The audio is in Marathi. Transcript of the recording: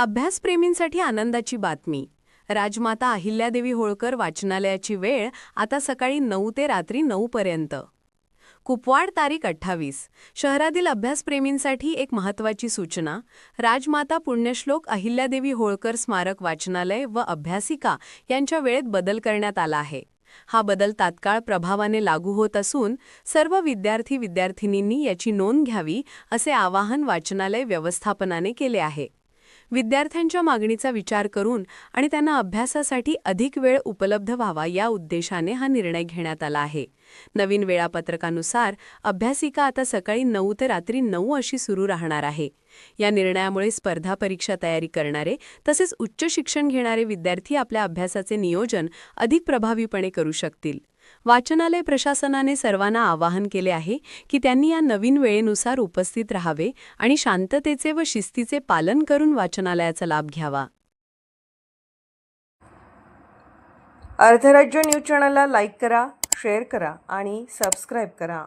अभ्यासप्रेमींसाठी आनंदाची बातमी. राजमाता अहिल्यादेवी होळकर वाचनालयाची वेळ आता सकाळी नऊ ते रात्री नऊपर्यंत कुपवाड तारीख अठ्ठावीस. शहरातील अभ्यासप्रेमींसाठी एक महत्त्वाची सूचना. राजमाता पुण्यश्लोक अहिल्यादेवी होळकर स्मारक वाचनालय व अभ्यासिका यांच्या वेळेत बदल करण्यात आला आहे. हा बदल तात्काळ प्रभावाने लागू होत असून सर्व विद्यार्थी विद्यार्थिनींनी याची नोंद घ्यावी असे आवाहन वाचनालय व्यवस्थापनाने केले आहे. विद्यार्थ्यांच्या मागणीचा विचार करून आणि त्यांना अभ्यासासाठी अधिक वेळ उपलब्ध व्हावा या उद्देशाने हा निर्णय घेण्यात आला आहे. नवीन वेळापत्रकानुसार अभ्यासिका आता सकाळी नऊ ते रात्री नऊ अशी सुरू राहणार आहे. या निर्णयामुळे स्पर्धा परीक्षा तयारी करणारे तसेच उच्च शिक्षण घेणारे विद्यार्थी आपल्या अभ्यासाचे नियोजन अधिक प्रभावीपणे करू शकतील. वाचनालय प्रशासनाने सर्वांना आवाहन केले आहे की त्यांनी या नवीन वेळेनुसार उपस्थित राहावे आणि शांततेचे व शिस्तीचे पालन करून वाचनालयाचा लाभ घ्यावा. अर्धराज्य न्यूज चॅनलला लाईक करा शेअर करा आणि सबस्क्राईब करा.